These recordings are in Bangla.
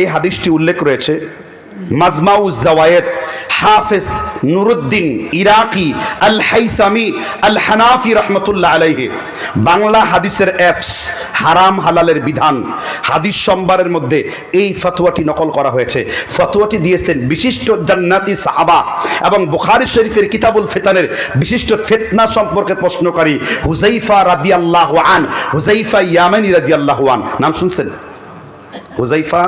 এই হাদিসটি উল্লেখ রয়েছে। মাজমাউজ জাওয়ায়েত, হাফেজ নুরুদ্দিন ইরাকি আল হাইসামি আল হানাফি রহমতুল্লাহ আলাইহে। বাংলা হাদিসের অ্যাপস হারাম হালালের বিধান। হাদিস সম্বারের মধ্যে এই ফতোয়াটি নকল করা হয়েছে। ফতোয়াটি দিয়েছেন বিশিষ্ট জান্নাতি সাহাবা এবং বুখারী শরীফের কিতাবুল ফিতানের বিশিষ্ট ফেতনা সম্পর্কে প্রশ্নকারী হুজাইফা রাদিয়াল্লাহু আন হুজাইফা ইয়ামানি রাদিয়াল্লাহু আন। নাম শুনছেন? হুজাইফা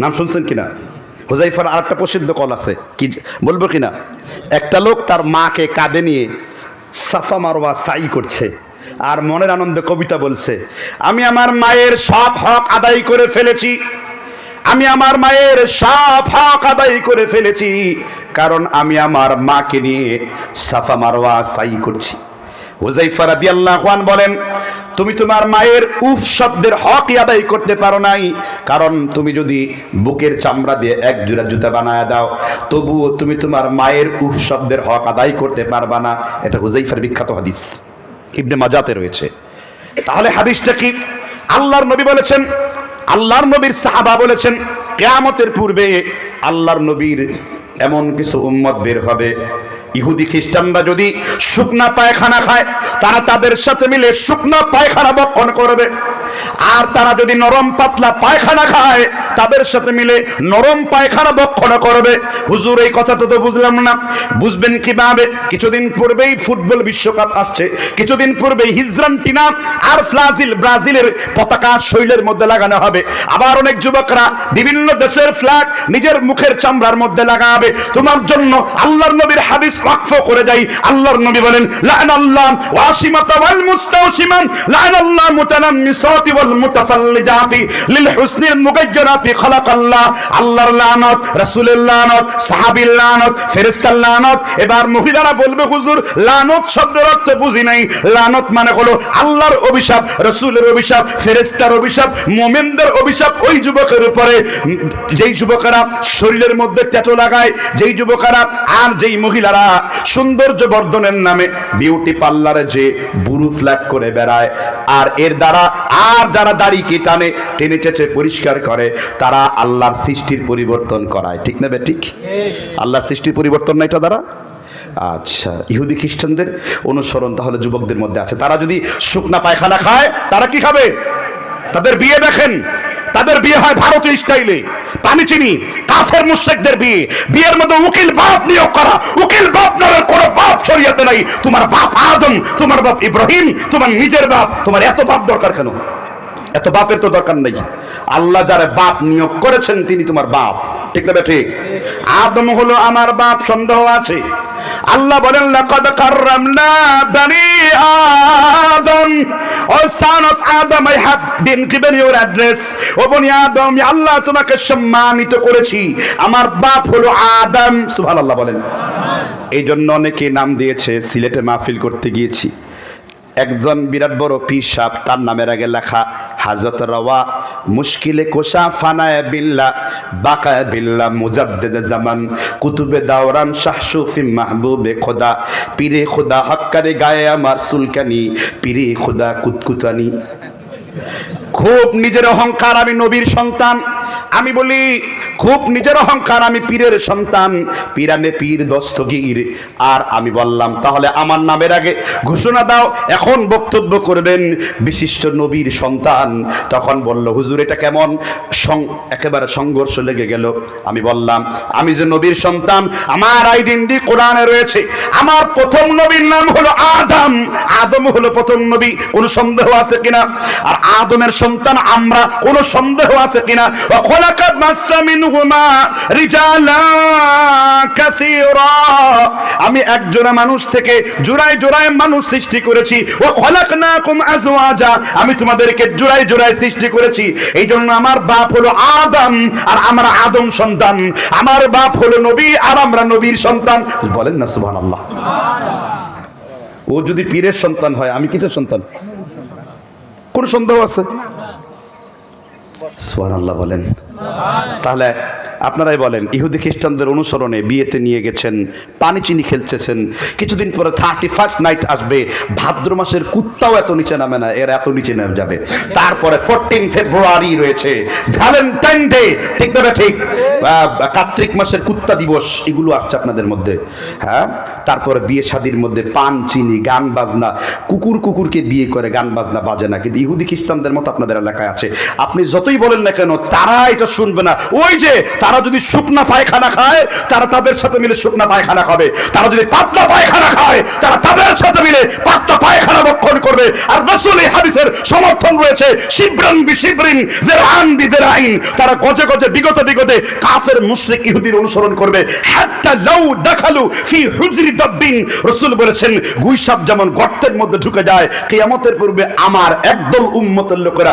নাম শুনছেন কিনা? হুজাইফার আর একটা প্রসিদ্ধ কল আছে। কি বলব কিনা? একটা লোক তার মাকে কাঁধে নিয়ে সাফা মারওয়া সাই করছে আর মনের আনন্দে কবিতা বলছে, আমি আমার মায়ের সব হক আদায় করে ফেলেছি। আমি আমার মায়ের সব হক আদায় করে ফেলেছি। কারণ আমি আমার মাকে নিয়ে সাফা মারওয়া সাই করছি। হুজাইফা রাদিয়াল্লাহু আন বলেন, তুমি তোমার মায়ের উফ শব্দের হক আদায় করতে পারো নাই। কারণ তুমি যদি বুকের চামড়া দিয়ে এক জোড়া জুতা বানায় দাও, তবুও তুমি তোমার মায়ের উফ শব্দের হক আদায় করতে পারবা না। এটা হুজাইফার বিখ্যাত হাদিস। ইবনে মাজাতে রয়েছে। তাহলে হাদিসটা কি? আল্লাহর নবী বলেছেন, আল্লাহর নবীর সাহাবা বলেছেন, কেয়ামতের পূর্বে আল্লাহর নবীর এমন কিছু উম্মত বের হবে। ইহুদি খ্রিস্টানরা যদি শুকনা পায়খানা খায়, তারা তাদের সাথে মিলে শুকনা পায়খানা বক্ষণ করবে। আর তারা যদি নরম পাতলা পায়খানা খায় তাদের সাথে মিলে নরম পায়খানা বক্ষণ করবে। হুজুর, এই কথা তো বুঝলাম না। বুঝবেন কীভাবে? কিছুদিন পূর্বেই ফুটবল বিশ্বকাপ আসছে। কিছুদিন পূর্বেই হিজরান্টিনা আর ফ্লাজিল ব্রাজিলের পতাকা শৈলের মধ্যে লাগানো হবে। আবার অনেক যুবকরা বিভিন্ন দেশের ফ্ল্যাগ নিজের মুখের চামড়ার মধ্যে লাগাবে। তোমার জন্য আল্লাহর নবীর হাদিস ওয়াকফ করে দেয় আল্লাহর নবী বলেন লান আল্লাহ ওয়াসিমাতা ওয়াল মুস্তাওসিমান লান আল্লাহ মুতানাম্মিসাতি ওয়াল মুতাফাল্লিজাতি লিল হুসনিল মুগাজ্জারাতি খালাক আল্লাহ আল্লাহর লানত, রাসূলের লানত, সাহাবীর লানত, ফেরেশতার লানত। এবার মহিলারা বলবে, হুজুর, লানত শব্দের অর্থ বুঝি নাই। লানত মানে হলো আল্লাহর অভিশাপ, রাসূলের অভিশাপ, ফেরেশতার অভিশাপ, মুমিনদের অভিশাপ ওই যুবকের উপরে। যেই যুবকেরা শরীরের মধ্যে ট্যাটু লাগায়, যেই যুবকেরা আর যেই মহিলারা সৌন্দর্য বর্ধনের নামে বিউটি পার্লারে যে বুরু ফ্ল্যাট করে বেড়ায়, আর এর দ্বারা, আর যারা দাড়িকে টানে, টেনে চেঁচে পরিষ্কার করে তারা আল্লাহর সৃষ্টির পরিবর্তন করায়। ঠিক না ঠিক? আল্লাহর সৃষ্টির পরিবর্তন না এটা দ্বারা? আচ্ছা ইহুদি খ্রিস্টানদের অনুসরণ তাহলে যুবকদের মধ্যে আছে। তারা যদি শুকনা পায়খানা খায়, তারা কি খাবে? তাদের বিয়ে দেখেন, তাদের বিয়ে হয় ভারতীয় স্টাইলে। পানি চিনি, কাফের মুশরিকদের বিয়ে। বিয়ের মধ্যে উকিল বাপ নিয়োগ করা। উকিল বাপ নামের কোন বাপ শরিয়াতে নাই। তোমার বাপ আদম, তোমার বাপ ইব্রাহিম, তোমার নিজের বাপ, তোমার এত বাপ দরকার কেন? এত বাপের তো দরকার নেই। আল্লাহ যারা বাপ নিয়োগ করেছেন, তিনি তোমার বাপ। ঠিক না ঠিক? আদম হলো আমার বাপ, সন্দেহ আছে। আল্লাহ বলেন, লাকাদ কাররামনা বানি আদম। O son of Adam I have been given your address ও বনি আদম আল্লাহ, তোমাকে সম্মানিত করেছি। আমার বাপ হলো আদম। সুবহানাল্লাহ বলেন। এই জন্য অনেকে নাম দিয়েছে, সিলেটে মাহফিল করতে গিয়েছি। একজন বিরাট বড় পীর তার নামের আগে লেখা হাজত রওয়া, মুশকিলে কোষা ফানায় বিল্লা বাকায় বিল্লা মুজাদ্দেদ জামান, কুতুবে দাওরান শাহ সুফি মাহবুবে খোদা, পীরে খোদা হক্কারে গায়ে আমার সুলকানি, পীরে খোদা কুতকুতানি। খুব নিজের অহংকার আমি নবীর সন্তান আমি বলি, খুব নিজের অহংকার, আমি পীরের সন্তান। পীরানে পীর, দস্তগীর। আর আমি বললাম, তাহলে আমার নামের আগে ঘোষণা দাও, এখন বক্তব্য করবেন বিশিষ্ট নবীর সন্তান। তখন বলল, হুজুর, এটা কেমন? একেবারে সংঘর্ষ লেগে গেল। আমি বললাম, আমি যে নবীর সন্তান, আমার আইডেন্টি কোরআনে রয়েছে। আমার প্রথম নবীর নাম হলো আদম। আদম হলো প্রথম নবী। কোনো সন্দেহ আছে কিনা? আর আদমের সন্তান, আমরা কোনো সন্দেহ আছে কিনা? وخلق بث منهما رجالا كثيرا আমি একজোড়া মানুষ থেকে জোড়ায় জোড়ায় মানুষ সৃষ্টি করেছি ও খলাকনাকুম আজওয়াজা আমি তোমাদেরকে জোড়ায় জোড়ায় সৃষ্টি করেছি এই জন্য আমার বাপ হলো আদম আর আমরা আদম সন্তান আমার বাপ হলো নবী আর আমরা নবীর সন্তান বলেন না সুবহানাল্লাহ ও যদি পীরের সন্তান হয় আমি কিসের সন্তান কোন সন্দেহ আছে সুবহানাল্লাহ বলেন। তাহলে আপনারাই বলেন, ইহুদি খ্রিস্টানদের অনুসরণে বিয়েতে নিয়ে গেছেন, পানি চিনি খেলতেছেন, কিছুদিন পরে থার্টি ফার্স্ট নাইট আসবে, ভাদ্র মাসের কুত্তাও এত নিচে নামে না, এর এত নিচে নামে যাবে। তারপরে ফোরটিন ফেব্রুয়ারি রয়েছে ভ্যালেন্টাইন ডে ঠিক না ঠিক? কার্তিক মাসের কুত্তা দিবস, এগুলো আসছে আপনাদের মধ্যে। হ্যাঁ? তারপরে বিয়ে শাদির মধ্যে পান, চিনি, গান বাজনা, কুকুর কুকুরকে বিয়ে করে গান বাজনা বাজে না, কিন্তু ইহুদি খ্রিস্টানদের মতো আপনাদের এলাকায় আছে। আপনি যতই বলেন না কেন, তারা এটা শুনবে না। ওই যে তারা যদি শুকনা পায়খানা খায়, তারা তাদের সাথে মিলে শুকনা পায়খানা খাবে। তারা যদি পাতলা পায়খানা খায়, তারা তাদের সাথে মিলে পাতলা পায়খানা বক্ষণ করবে। আর রসুল এই হাদিসের সমর্থন রয়েছে, শিবরান বি শিবরিন, জেরান বি জেরাইন। তারা গজে গজে, বিগত বিগতে কাফের, মুশরিক, ইহুদির অনুসরণ করবে। হাত্তা লাউ দাখালু ফি হুজরি দাব্বিন। রাসূল বলেছেন গুইসাপ যেমন গর্তের মধ্যে ঢুকে যায়, কিয়ামতের পূর্বে আমার একদল উম্মতের লোকেরা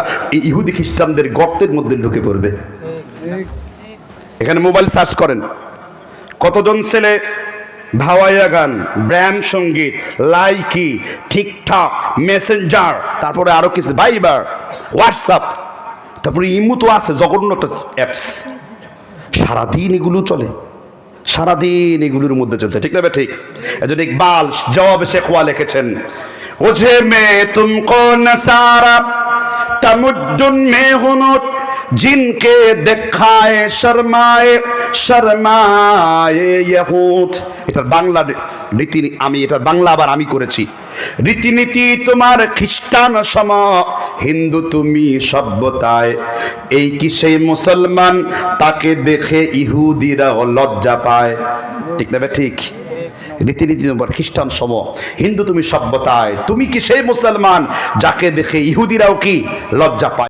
ইহুদি খ্রিস্টানদের গর্তের মধ্যে ঢুকে পড়বে। এখানে মোবাইল সার্চ করেন। কতজন ছেলে ভাওয়াইয়া গান ব্র্যাম সংগীত, লাইকি ঠিকঠাক মেসেঞ্জার, তারপরে আরও কিছু, ভাইবার, হোয়াটসঅ্যাপ, তারপরে ইমু তো আছে, জঘন্য একটা অ্যাপস। সারাদিন এগুলো চলে। সারাদিন এগুলোর মধ্যে চলতে, ঠিক না ঠিক। একজন ইকবাল জবাব শেখওয়া লিখেছেন, ওঝে মে তুমকো নাসারা তামুদ্দুন মে হুনুত जिनके দেখায় শর্মায় শর্মায় ইহুদ এটার বাংলা রীতি আমি এটার বাংলা আবার আমি করেছি রীতিনীতি তোমার খ্রিস্টান সম হিন্দু তুমি সভ্যতায় এই কি সেই মুসলমান তাকে দেখে ইহুদিরাও লজ্জা পায় ঠিক না বে ঠিক রীতিনীতি তোমার খ্রিস্টান সম হিন্দু তুমি সভ্যতায় তুমি কি সেই মুসলমান যাকে দেখে ইহুদিরাও কি লজ্জা পায়